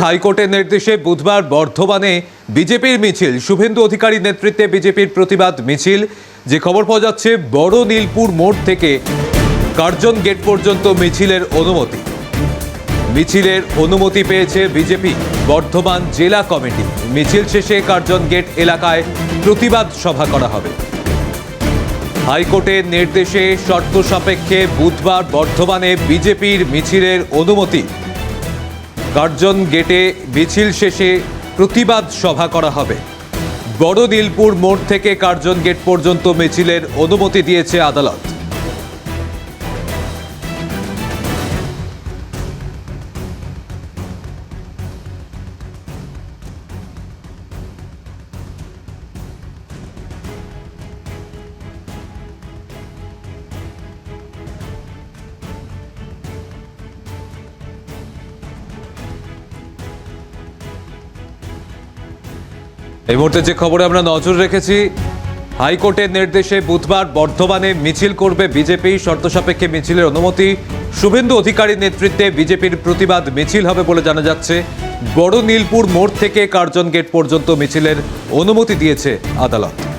হাইকোর্টের নির্দেশে বুধবার বর্ধমানে বিজেপির মিছিল। শুভেন্দু অধিকারীর নেতৃত্বে বিজেপির প্রতিবাদ মিছিল। যে খবর পাওয়া যাচ্ছে, বড় নীলপুর মোড় থেকে কার্জন গেট পর্যন্ত মিছিলের অনুমতি। মিছিলের অনুমতি পেয়েছে বিজেপি, বর্ধমান জেলা কমিটি। মিছিল শেষে কার্জন গেট এলাকায় প্রতিবাদ সভা করা হবে। হাইকোর্টের নির্দেশে শর্ত সাপেক্ষে বুধবার বর্ধমানে বিজেপির মিছিলের অনুমতি কার্জন গেটে মিছিল শেষে প্রতিবাদ সভা করা হবে। বড়দিলপুর মোড় থেকে কার্জন গেট পর্যন্ত মিছিলের অনুমতি দিয়েছে আদালত। এই মুহূর্তে যে খবরে আমরা নজর রেখেছি, হাইকোর্টের নির্দেশে বুধবার বর্ধমানে মিছিল করবে বিজেপি। শর্ত সাপেক্ষে মিছিলের অনুমতি। শুভেন্দু অধিকারীর নেতৃত্বে বিজেপির প্রতিবাদ মিছিল হবে বলে জানা যাচ্ছে। বড় নীলপুর মোড় থেকে কার্জন গেট পর্যন্ত মিছিলের অনুমতি দিয়েছে আদালত।